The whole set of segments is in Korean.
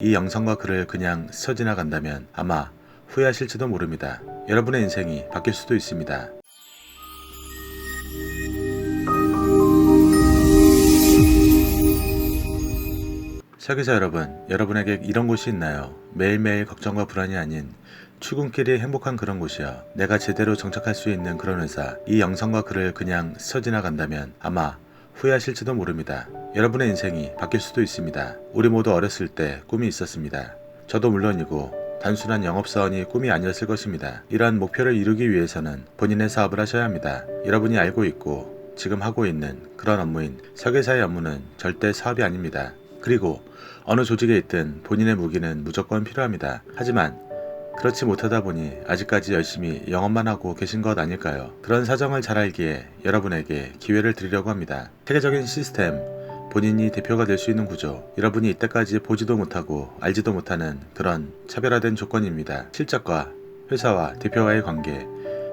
이 영상과 글을 그냥 스쳐 지나간다면 아마 후회하실지도 모릅니다. 여러분의 인생이 바뀔 수도 있습니다. 설계자 여러분, 여러분에게 이런 곳이 있나요? 매일매일 걱정과 불안이 아닌 출근길이 행복한 그런 곳이요. 내가 제대로 정착할 수 있는 그런 회사. 이 영상과 글을 그냥 스쳐 지나간다면 아마 후회하실지도 모릅니다. 여러분의 인생이 바뀔 수도 있습니다. 우리 모두 어렸을 때 꿈이 있었습니다. 저도 물론이고 단순한 영업사원이 꿈이 아니었을 것입니다. 이러한 목표를 이루기 위해서는 본인의 사업을 하셔야 합니다. 여러분이 알고 있고 지금 하고 있는 그런 업무인 설계사의 업무는 절대 사업이 아닙니다. 그리고 어느 조직에 있든 본인의 무기는 무조건 필요합니다. 하지만 그렇지 못하다 보니 아직까지 열심히 영업만 하고 계신 것 아닐까요? 그런 사정을 잘 알기에 여러분에게 기회를 드리려고 합니다. 세계적인 시스템, 본인이 대표가 될 수 있는 구조, 여러분이 이때까지 보지도 못하고 알지도 못하는 그런 차별화된 조건입니다. 실적과 회사와 대표와의 관계,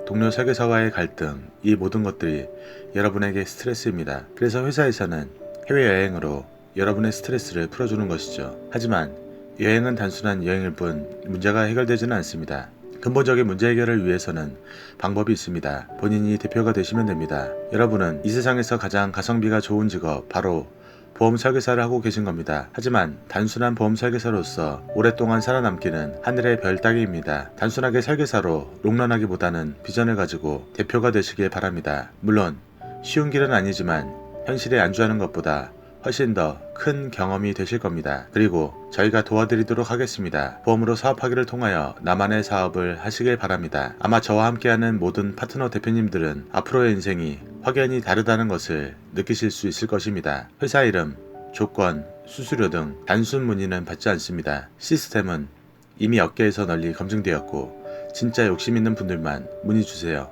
동료 설계사와의 갈등, 이 모든 것들이 여러분에게 스트레스입니다. 그래서 회사에서는 해외여행으로 여러분의 스트레스를 풀어주는 것이죠. 하지만 여행은 단순한 여행일 뿐 문제가 해결되지는 않습니다. 근본적인 문제 해결을 위해서는 방법이 있습니다. 본인이 대표가 되시면 됩니다. 여러분은 이 세상에서 가장 가성비가 좋은 직업, 바로 보험 설계사를 하고 계신 겁니다. 하지만 단순한 보험 설계사로서 오랫동안 살아남기는 하늘의 별 따기입니다. 단순하게 설계사로 롱런하기보다는 비전을 가지고 대표가 되시길 바랍니다. 물론 쉬운 길은 아니지만 현실에 안주하는 것보다 훨씬 더 큰 경험이 되실 겁니다. 그리고 저희가 도와드리도록 하겠습니다. 보험으로 사업하기를 통하여 나만의 사업을 하시길 바랍니다. 아마 저와 함께하는 모든 파트너 대표님들은 앞으로의 인생이 확연히 다르다는 것을 느끼실 수 있을 것입니다. 회사 이름, 조건, 수수료 등 단순 문의는 받지 않습니다. 시스템은 이미 업계에서 널리 검증되었고 진짜 욕심 있는 분들만 문의 주세요.